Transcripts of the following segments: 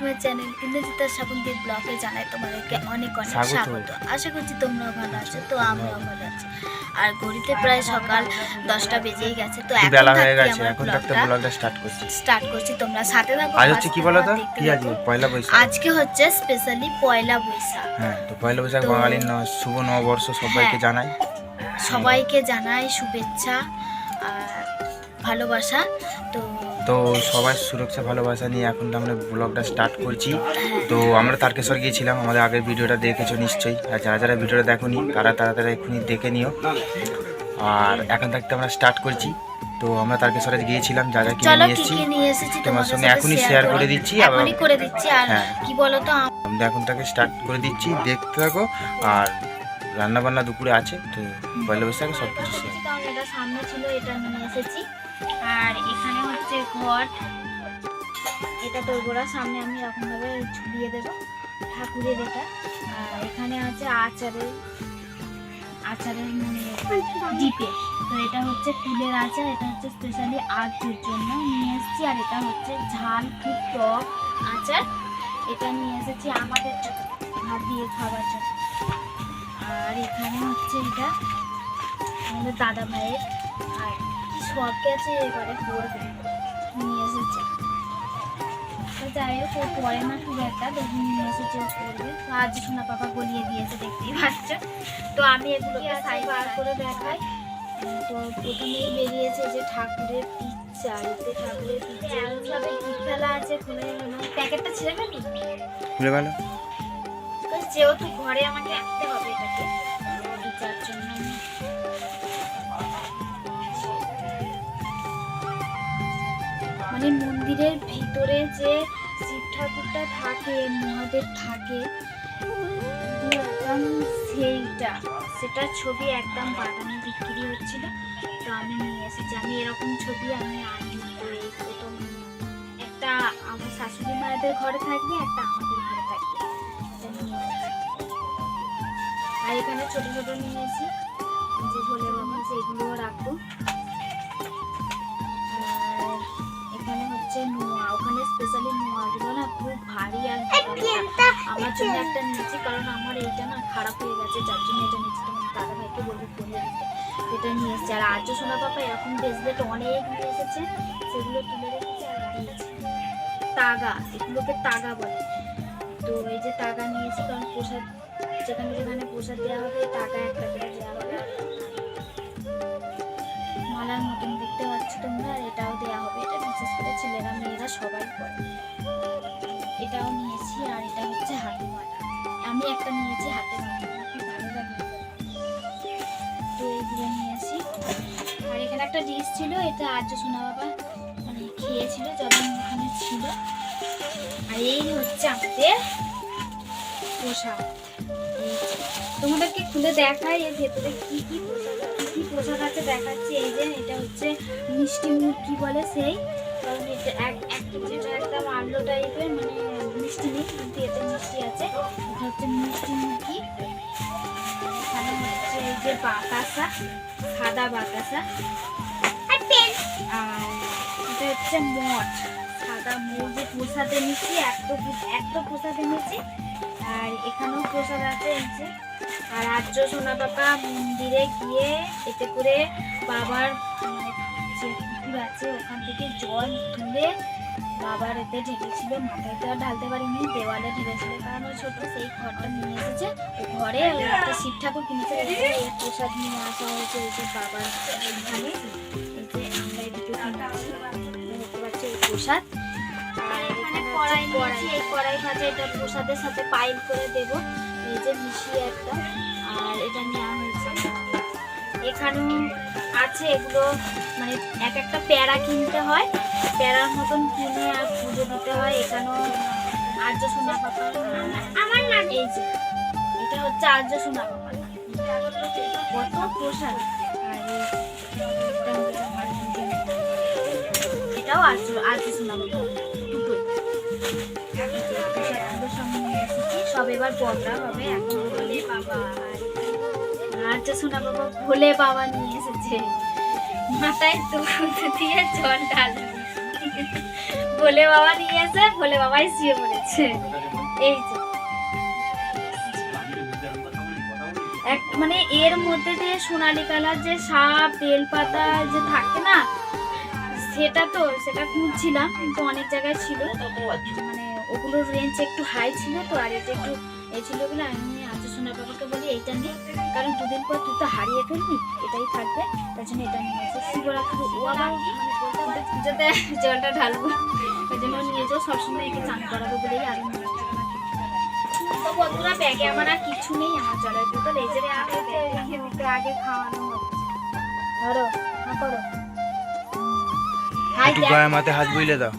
To my channel Indrajita Srabanti ব্লগে জানাই তোমাদেরকে অনেক অনেক স্বাগত। আশা করছি তোমরাও ভালো আছো তো আমরাও ভালো আছি। আর ঘড়িতে প্রায় সকাল দশটা বেজেই গেছে তো এখন হয়ে গেছে এখন থাকতে ব্লগটা স্টার্ট করছি। স্টার্ট করছি তোমরা সাথে থাকো আজ হচ্ছে কি বলো তো কি থাকো। পয়লা বৈশাখ। আজকে হচ্ছে স্পেশালি পয়লা বৈশাখ। হ্যাঁ তো পয়লা বৈশাখ বাঙালির শুভ নববর্ষ সবাইকে হ্যাঁ। জানাই। সবাইকে জানাই শুভেচ্ছা। আর ভালোবাসা তো তো সবাই সুরক্ষা ভালোবাসা নিয়ে এখন তো আমরা ব্লগটা স্টার্ট করছি। তো আমরা তারকেশ্বর গিয়েছিলাম আমাদের আগের ভিডিওটা দেখেছ নিশ্চয়ই। আর যারা যারা ভিডিওটা দেখোনি তারা তাড়াতাড়ি এক্ষুনি দেখে নিও। আর এখন থাকতে আমরা স্টার্ট করছি। তো আমরা তারকেশ্বরে গিয়েছিলাম যা যা কিনে নিয়ে এসেছি। তোমার সঙ্গে এখনই share করে দিচ্ছি, এখনই করে দিচ্ছি আর হ্যাঁ। কি বলো তো আমরা এখন তাকে স্টার্ট করে দিচ্ছি দেখতে থাকো। আর রান্না বান্না দুপুরে আছে তো বৈশাখে সব কিছু শেয়ার এটা সামনে ছিল এটা নিয়ে এসেছি। আর এখানে হচ্ছে ঘট এটা দোরগোড়া, সামনে আমি এরকম ভাবে ঝুলিয়ে দেব ঠাকুরের এটা। আর এখানে আছে আচারের আচারের মানে ডিপে তো এটা হচ্ছে ফুলের আচার, এটা হচ্ছে স্পেশালি আজের জন্য নিয়ে এসেছি। আর এটা হচ্ছে ঝাল খুব টক আচার। এটা নিয়ে এসেছি আমাদের ভাত দিয়ে খাওয়ার জন্য। আর এখানে হচ্ছে এটা আমাদের দাদা ভাইয়ের শখ আছে এবারে করবে নিয়ে এসেছে। যাই হোক ও পরে না খুব একটা দেখুন নিয়ে এসেছে ও করবে। তো আজ সোনা পাপা গলিয়ে দিয়েছে দেখতেই পাচ্ছ। তো আমি এগুলোকে সাইড বার করে দেখাই? তো প্রথমেই বেরিয়েছে যে ঠাকুরের পিচ্চা এতে ঠাকুরের পিচ্চা। এমনভাবে কি ফেলা আছে খুলে গেল। প্যাকেটটা ছিঁড়ে ফেলি? খুলে গেল। Because যেহেতু ঘরে আমাকে রাখতে হবে এটাকে মন্দিরের ভিতরে যে শিব ঠাকুরটা থাকে, মহাদেব থাকে, একদম সেইটা। সেটা ছবি একদম বাগানে বিক্রি হচ্ছিল। তো আমি নিয়ে এসেছি। আমি এরকম ছবি আমি আনি প্রথম একটা আমার শাশুড়ি মায়েদের ঘরে থাকবে একটা আমাদের ঘরে থাকবে আর এখানে ছোট ছোট এসে যে বলে বাবা, সেগুলোও রাখব। স্পেশালি নোয়াগুলো না খুব ভারী আর আমার জন্য একটা নিয়েছি কারণ আমার এইটা না খারাপ হয়ে গেছে যার জন্য এটা নিয়েছি তোমার দাদা ভাইকে বলব পরিয়ে দিতে এটা নিয়ে এসেছি। আর আর্য সোনা পাপা এরকম ব্রেসলেট অনেক নিয়ে এসেছে সেগুলো তুলে রেখেছি আর দিয়েছি। তাগা এগুলোকে তাগা বলে। তো এই যে তাগা নিয়েছি কারণ প্রসাদ যেখানে যেখানে প্রসাদ দেওয়া হবে টাকা একটা করে দেওয়া হবে। মালার মতন দেখতে পাচ্ছ তোমরা আর এটাও দেওয়া হবে। বিশেষ করে ছেলেরা, মেয়েরা সবাই করে। এটাও নিয়েছি আর এটা হচ্ছে হাতে মালা আমি একটা নিয়েছি হাতে এগুলো নিয়েছি। আর এখানে একটা ডিশ ছিল, এটা আর্য সোনা বাবা মানে খেয়েছিল, যখন ওখানে ছিল। আর এই হচ্ছে আমাদের পোশাক। তোমাদেরকে খুলে দেখাই, এর ভেতরে কি কি পোশাক কি পোশাক আছে দেখাচ্ছি। এই যে, এটা হচ্ছে মিষ্টি মুখ কি বলে সেই যেটা একদম আলো টাইপের মানে মিষ্টি মুখ কিন্তু এতে মিষ্টি আছে। এটা মিষ্টি মুখি। বাতাসা, সাদা বাতাসা। আর এটা হচ্ছে মঠ সাদা মঠ যে প্রসাদে নিচ্ছি একটা একটা প্রসাদে নিচ্ছি। আর এখানেও প্রসাদ আছে এই আর আর্য সোনা বাবা মন্দিরে গিয়ে এতে করে বাবার মানে পুকুর আছে ওখান থেকে জল তুলে বাবার এতে ঢেকেছিল মাথায় তো আর ঢালতে পারিনি দেওয়ালে ঢেকেছিল কারণ ওই ছোট সেই ঘরটা নিয়ে এসেছে। ও ঘরে একটা শিব ঠাকুর কিনেছে প্রসাদ নিয়ে আসা হয়েছে এই যে বাবার এখানে। এই যে আমরা এই দুটো দেখতে পাচ্ছি এই প্রসাদ। কড়াই নিয়েছি। এই কড়াই ভাজা এটা প্রসাদের সাথে পাইল করে দেবো। এই যে মিশিয়ে একটা। আর এটা নেওয়া হয়েছে এখানেও আছে এগুলো মানে এক একটা প্যারা কিনতে হয়। প্যারার মতন কিনে আর পুজো দিতে হয়। এখানেও আর্য সোনা পাপা আমার এই যে এটা হচ্ছে আর্য সোনা পাপা কত প্রসাদ। এটাও আর্য আর্য সোনা প্রসাদগুলো সব এবার বড়রা হবে এখন বাবা। যে সোনা বাবা, ভোলে বাবা নিয়ে এসেছে। মাথায় দুধ দিয়ে জল ঢাল। ভোলে বাবা নিয়েছে ভোলে বাবাই শুয়ে পড়েছে। এই যে। এক মানে এর মধ্যে দিয়ে সোনালি কালার যে সাপ, বেলপাতা যে থাকে না, সেটা তো সেটা খুঁজছিলাম, কিন্তু অনেক জায়গায় ছিল। মানে ওগুলোর রেঞ্জ একটু হাই ছিল তো, আর এটা একটু এ ছিল বলে আমি বলি এইটা নিয়ে কারণ দুদিন পর তুই তো হারিয়ে ফেলবি এটাই থাকবে। তার জন্য এটা নিয়ে এসে শিবরাত্রি ও আবার মানে বলতে পারে পুজোতে জলটা ঢালবো। ওই জন্য নিয়ে যাও সবসময় একে চান করাবো বলেই আরও নিয়ে তো বন্ধুরা ব্যাগে আমার আর কিছু নেই আমার জলের বোতল এই যে আগে খাওয়ানো ধরো না করো। হাই একটু। গায়ে মাথায় হাত বুঝলে দাও।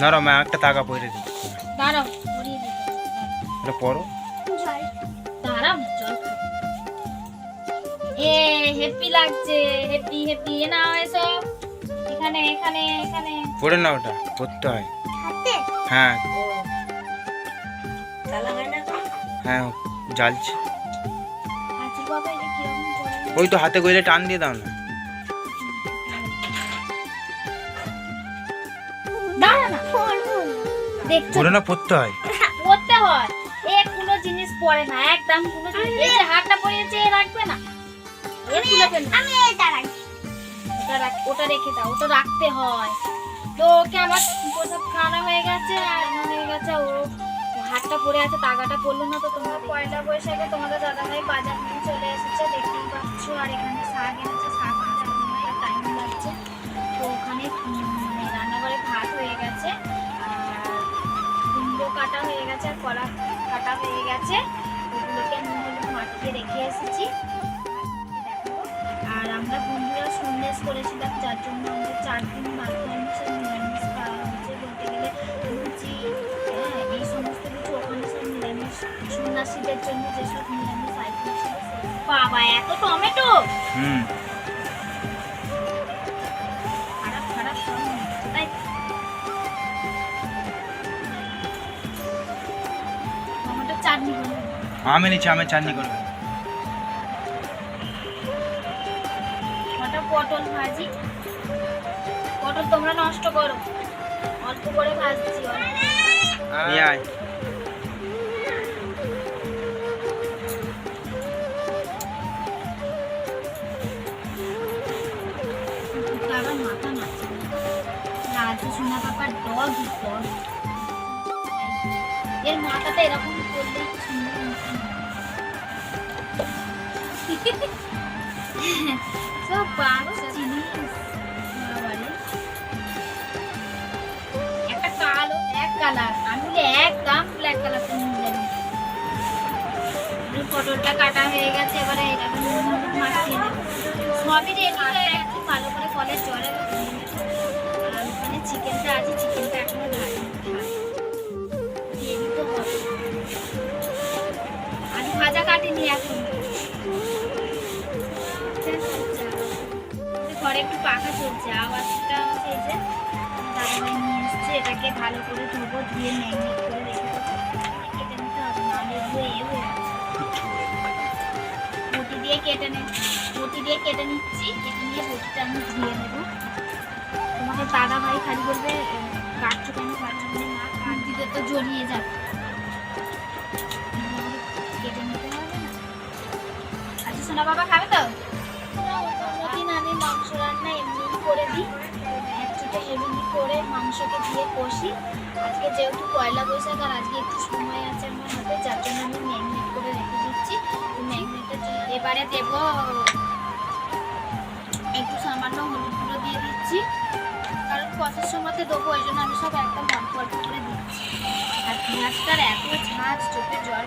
না মা একটা টাকা পরে দিই দাঁড়াও এটা পড়ো দাঁড়াও জল এ হ্যাপি লাগছে হ্যাপি হ্যাপি এ নাও এসো। এখানে এখানে এখানে। পড়ে না ওটা পড়তে হয়। হ্যাঁ। হ্যাঁ জ্বালছে। আচ্ছা ওই তো হাতে গইলে টান দিয়ে দাও না। পড়ে না। পড়তে হয়। পড়ে না একদম কোনো এই যে হাতটা পড়িয়েছে এ রাখবে না। এ খুলে ফেলবে। আমি এটা রাখি। ওটা রাখ ওটা রেখে দাও ওটা রাখতে হয়। তো ওকে আমার প্রসাদ খাওয়ানো হয়ে গেছে আর হয়ে গেছে ও হাতটা পড়ে আছে তাগাটা পড়ল না তো তোমরা পয়লা বৈশাখে তোমাদের দাদাভাই বাজার নিয়ে চলে এসেছে দেখতেই পাচ্ছ আর এখানে শাক এনেছে শাক আনার টাইম লাগছে তো ওখানে মানে রান্নাঘরে ভাত হয়ে গেছে আর কুমড়ো কাটা হয়ে গেছে আর কলা কাটা হয়ে গেছে। ওগুলোকে আমি হলুদ মাটিতে রেখে এসেছি। আর আমরা বন্ধুরা সন্দেশ করেছিলাম যার জন্য আমাদের চার দিন মাধ্যমিক নিরামিষ খাওয়া হচ্ছে বলতে গেলে লুচি হ্যাঁ এই সমস্ত কিছু ওখানে সব নিরামিষ সন্ন্যাসীদের জন্য যেসব নিরামিষ আইটেম ছিল বাবা, এত টমেটো! হুম। চাটনি আমি নিচ্ছি আমি চাটনি করব। কটা পটল ভাজি। পটল তোমরা নষ্ট করো। অল্প করে ভাজছি অল্প নিয়ে আয়। দুটো মাথা নাচছে সোনা পাপার ডগ ডগ এর মাথাটা এরকম করলে একটা কালো এক কালার আমি একদম ব্ল্যাক কালার তো নিয়ে কাটা হয়ে গেছে এবারে নেব সবই রেডি ভালো করে কলের জলে এখন। ঘরে একটু পাখা চলছে আওয়াজটা এই যে দাদাভাই এটাকে ভালো করে ধোবো ধুয়ে ম্যাগনেট এ হয়ে বটি দিয়ে কেটে নে দিয়ে কেটে নিচ্ছি কেটে নিয়ে বটিটা আমি ধুয়ে নেব। তোমাকে দাদা ভাই খালি আহ, কাটছো কেন কাটছো না কাট তো জড়িয়ে যাবে। সোনা বাবা খাবে তো? কোনোদিন আমি এমনি করে দিই। একটুতে এমনি করে মাংসকে দিয়ে কষি। আজকে যেহেতু পয়লা বৈশাখ আর আজকে একটু সময় আছে আমার হাতে, যার আমি ম্যাগনেট করে রেখে দিচ্ছি। ম্যাগনেটের এবারে দেব একটু সামান্য হলুদ দিয়ে দিচ্ছি। কারণ কষার সময়তে দেবো, ওই জন্য আমি সব একদম অল্প অল্প করে দিচ্ছি। আর পেঁয়াজটার এত ঝাঁজ, চোখে জল।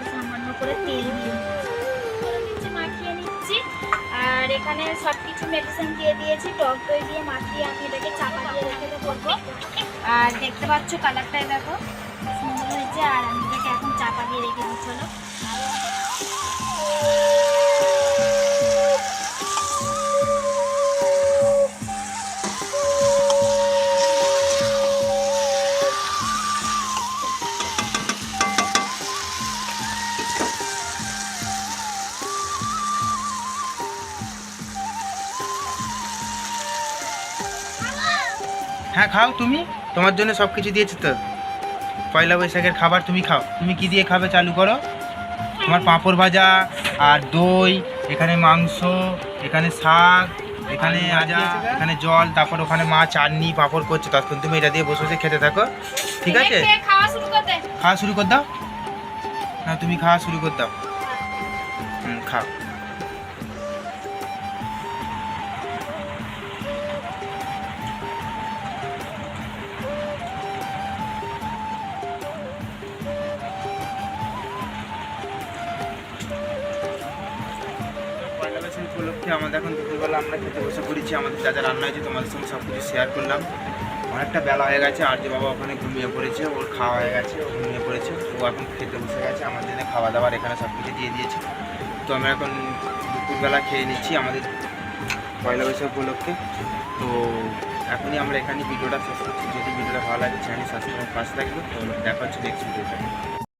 করে তেল দিয়ে। মাখিয়ে নিচ্ছি। আর এখানে সব কিছু মেডিসিন দিয়ে দিয়েছি। টক দই দিয়ে মাখিয়ে আমি এটাকে চাপা দিয়ে রেখে দেবো আর দেখতে পাচ্ছ কালারটাই দেখো। সুন্দর হয়েছে। আর আমি এটাকে এখন চাপা দিয়ে রেখে হ্যাঁ খাও তুমি। তোমার জন্য সব কিছু দিয়েছি তো। পয়লা বৈশাখের খাবার তুমি খাও। তুমি কি দিয়ে খাবে চালু করো? তোমার পাঁপড় ভাজা আর দই এখানে মাংস এখানে শাক এখানে আজা এখানে জল তারপর ওখানে মা চাটনি পাঁপড় করছে। তখন তুমি এটা দিয়ে বসে বসে খেতে থাকো। ঠিক আছে? খাওয়া শুরু করতে। খাওয়া শুরু কর দাও। না তুমি খাওয়া শুরু কর দাও। হুম খাও। এখন আমরা খেতে বসে পড়েছি, আমাদের যা যা রান্না হয়েছে তোমাদের সঙ্গে সব কিছু শেয়ার করলাম। অনেকটা বেলা হয়ে গেছে, আর যে বাবা ওখানে ঘুমিয়ে পড়েছে, ওর খাওয়া হয়ে গেছে, ও ঘুমিয়ে পড়েছে, ও এখন খেতে বসে গেছে আমার জন্য খাওয়া দাওয়ার এখানে সব কিছু দিয়ে দিয়েছে। তো আমরা এখন দুপুরবেলা খেয়ে নিচ্ছি আমাদের পয়লা বৈশাখ উপলক্ষে। তো এখনই আমরা এখানে ভিডিওটা শেষ করছি। যদি ভিডিওটা ভালো লাগে চ্যানেল সাবস্ক্রাইব পাশে থাকবে। তো দেখা হচ্ছে নেক্সট ভিডিওতে